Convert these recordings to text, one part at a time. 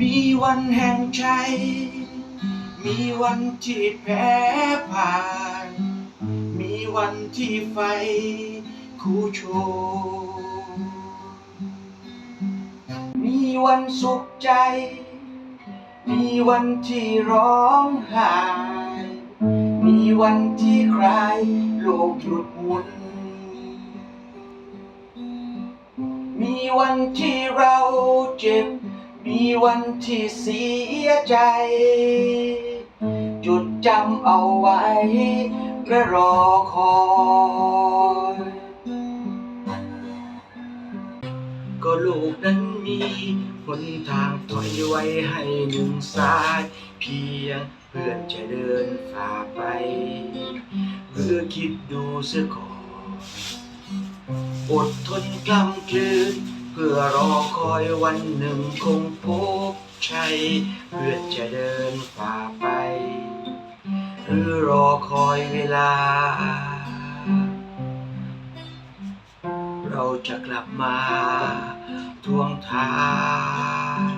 มีวันแห่งชัยมีวันที่แพ้ผ่าน มีวันที่ไฟคู่โชว์มีวันสุขใจ มีวันที่ร้องไห้มีวันที่ใครโลกหยุดหมุน มีวันที่เราเจ็บ มีวันที่เสียใจ จุดจำเอาไว้และรอคอยก็ลูกนั้นมีหนทางถอยไว้ให้หนึ่งสาย เพียงเพื่อนจะเดินฝ่าไป เพื่อคิดดูเสียก่อนอดทนกล้ำกลืน พื่อรอคอยวันหนึ่งคงพบชัยเพื่อจะเดินฝ่าไป หรือรอคอยเวลา เราจะกลับมาทวงทาง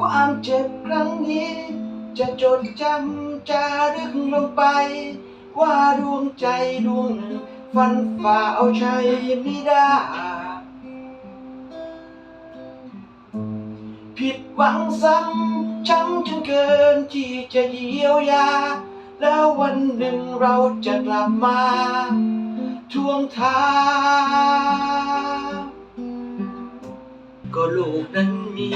ความเจ็บครั้งนี้ จะจดจำจารึกลงไป ว่าดวงใจดวงหนึ่งฟันฝ่าเอาชัยไม่ได้ ผิดหวังซ้ำช้ำจนเกินที่จะเยียวยา แล้ววันหนึ่งเราจะกลับมาทวงทาก็ลูกนั้นมี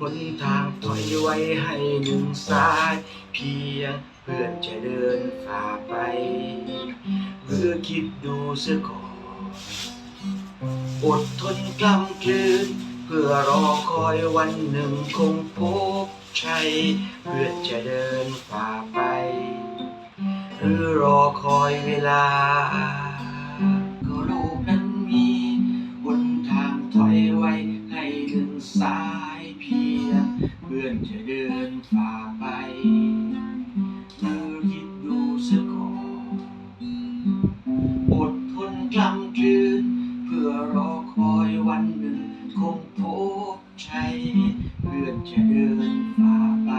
หนทางถอยไว้ให้หนึ่งสายเพียงเพื่อนจะเดินฝ่าไปเพื่อคิดดูเสียก่อนอดทนกล้ำกลืน เพื่อรอคอยวันหนึ่งคงพบชัย เพื่อจะเดินฝ่าไป หรือรอคอยเวลา ยืน เพื่อรอคอยวันหนึ่ง คงพบชัยเพื่อจะเดินฝ่าไป